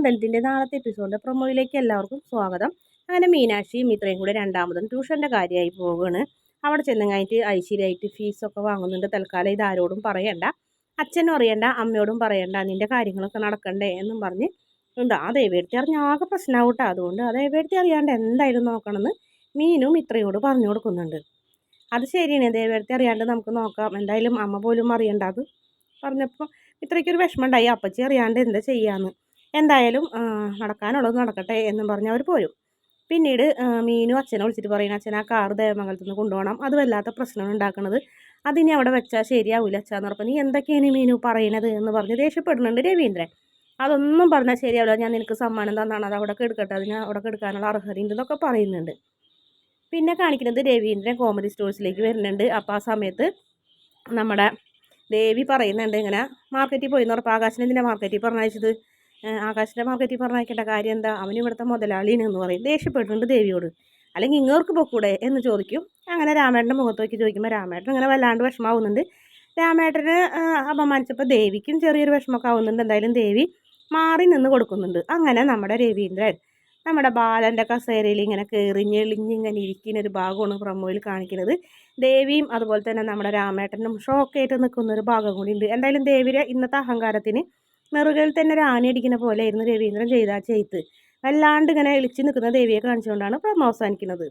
നന്ദനത്തിന്റെ നാളത്തെ എപ്പിസോഡിന്റെ പ്രൊമോയിലേക്ക് എല്ലാവർക്കും സ്വാഗതം. അങ്ങനെ മീനാക്ഷിയും ഇത്രയും കൂടെ രണ്ടാമതും ട്യൂഷന്റെ കാര്യമായി പോവുകയാണ്. അവിടെ ചെന്ന് കഴിഞ്ഞിട്ട് ഐശ്വര്യമായിട്ട് ഫീസൊക്കെ വാങ്ങുന്നുണ്ട്. തൽക്കാലം ഇത് ആരോടും പറയണ്ട. അച്ഛനും അറിയണ്ട അമ്മയോടും പറയണ്ട. നിന്റെ കാര്യങ്ങളൊക്കെ നടക്കണ്ടേ എന്നും പറഞ്ഞ് എന്താ ആ ദൈവേടുത്തി അറിഞ്ഞ ആകെ പ്രശ്നമാവട്ടെ അതുകൊണ്ട് ആ ദൈവേടുത്തി അറിയാണ്ട് എന്തായാലും നോക്കണമെന്ന് മീനും ഇത്രയോട് പറഞ്ഞു കൊടുക്കുന്നുണ്ട്. അത് ശരിയാണ്. ദൈവേടുത്തി അറിയാണ്ട് നമുക്ക് നോക്കാം. എന്തായാലും അമ്മ പോലും അറിയണ്ട അത് പറഞ്ഞപ്പോൾ ഇത്രയ്ക്കൊരു വിഷമം ഉണ്ടായി. അപ്പച്ചി അറിയാണ്ട് എന്താ ചെയ്യാന്ന്. എന്തായാലും നടക്കാനുള്ളത് നടക്കട്ടെ എന്നും പറഞ്ഞ് അവർ പോരും. പിന്നീട് മീനു അച്ഛനെ വിളിച്ചിട്ട് പറയുന്ന അച്ഛൻ ആ കാർ ദേവമംഗലത്ത് നിന്ന് കൊണ്ടുപോകണം. അത് വല്ലാത്ത പ്രശ്നമാണ് ഉണ്ടാക്കുന്നത് അതിനി അവിടെ വെച്ചാൽ ശരിയാവില്ല അച്ഛാന്ന് പറഞ്ഞപ്പോൾ നീ എന്തൊക്കെയാണ് മീനു പറയണത്? എന്ന് പറഞ്ഞ് ദേഷ്യപ്പെടുന്നുണ്ട് രവീന്ദ്രൻ. അതൊന്നും പറഞ്ഞാൽ ശരിയാവില്ല ഞാൻ നിനക്ക് സമ്മാനം തന്നാണ്. അത് അവിടെ കെടുക്കട്ടെ അതിന് അവിടെ കെടുക്കാനുള്ള അർഹതയുണ്ട് എന്നൊക്കെ പറയുന്നുണ്ട്. പിന്നെ കാണിക്കുന്നത് രവീന്ദ്രൻ കോമഡി സ്റ്റോഴ്സിലേക്ക് വരുന്നുണ്ട്. അപ്പോൾ ആ സമയത്ത് നമ്മുടെ ദേവി പറയുന്നുണ്ട് ഇങ്ങനെ മാർക്കറ്റിൽ പോയി എന്ന് പറഞ്ഞപ്പോൾ ആകാശിനെ എന്തിനാണ് മാർക്കറ്റിൽ പറഞ്ഞയച്ചത്? ആകാശിന്റെ മാർക്കറ്റിൽ പറഞ്ഞയക്കേണ്ട കാര്യം എന്താ? അവന് ഇവിടുത്തെ മുതലാളിയാണ് എന്ന് പറയും. ദേഷ്യപ്പെട്ടിട്ടുണ്ട് ദേവിയോട്. അല്ലെങ്കിൽ ഇങ്ങോർക്ക് പൊക്കൂടെ എന്ന് ചോദിക്കും. അങ്ങനെ രാമേട്ടന്റെ മുഖത്ത് നോക്കി ചോദിക്കുമ്പോൾ രാമേട്ടൻ ഇങ്ങനെ വല്ലാണ്ട് വിഷമാവുന്നുണ്ട് രാമേട്ടന് അപമാനിച്ചപ്പോൾ ദേവിക്കും ചെറിയൊരു വിഷമമൊക്കെ ആവുന്നുണ്ട്. എന്തായാലും ദേവി മാറി നിന്ന് കൊടുക്കുന്നുണ്ട്. അങ്ങനെ നമ്മുടെ രവീന്ദ്രൻ നമ്മുടെ ബാലന്റെ കസേരയിൽ ഇങ്ങനെ കയറിഞ്ഞെളിഞ്ഞിങ്ങനെ ഇരിക്കുന്ന ഒരു ഭാഗമാണ് പ്രമോയിൽ കാണിക്കുന്നത്. ദേവിയും അതുപോലെ തന്നെ നമ്മുടെ രാമേട്ടനും ഷോക്കായിട്ട് നിൽക്കുന്ന ഒരു ഭാഗം കൂടി ഉണ്ട്. എന്തായാലും ദേവിയുടെ ഇന്നത്തെ അഹങ്കാരത്തിന് നെറുകയിൽ തന്നെ ഒരു ആന അടിക്കുന്ന പോലെ ആയിരുന്നു രവീന്ദ്രൻ ചെയ്ത ചെയ്ത്. വല്ലാണ്ട് ഇങ്ങനെ എളിച്ച് നിൽക്കുന്ന ദേവിയെ കാണിച്ചുകൊണ്ടാണ് പ്രമോ അവസാനിക്കുന്നത്.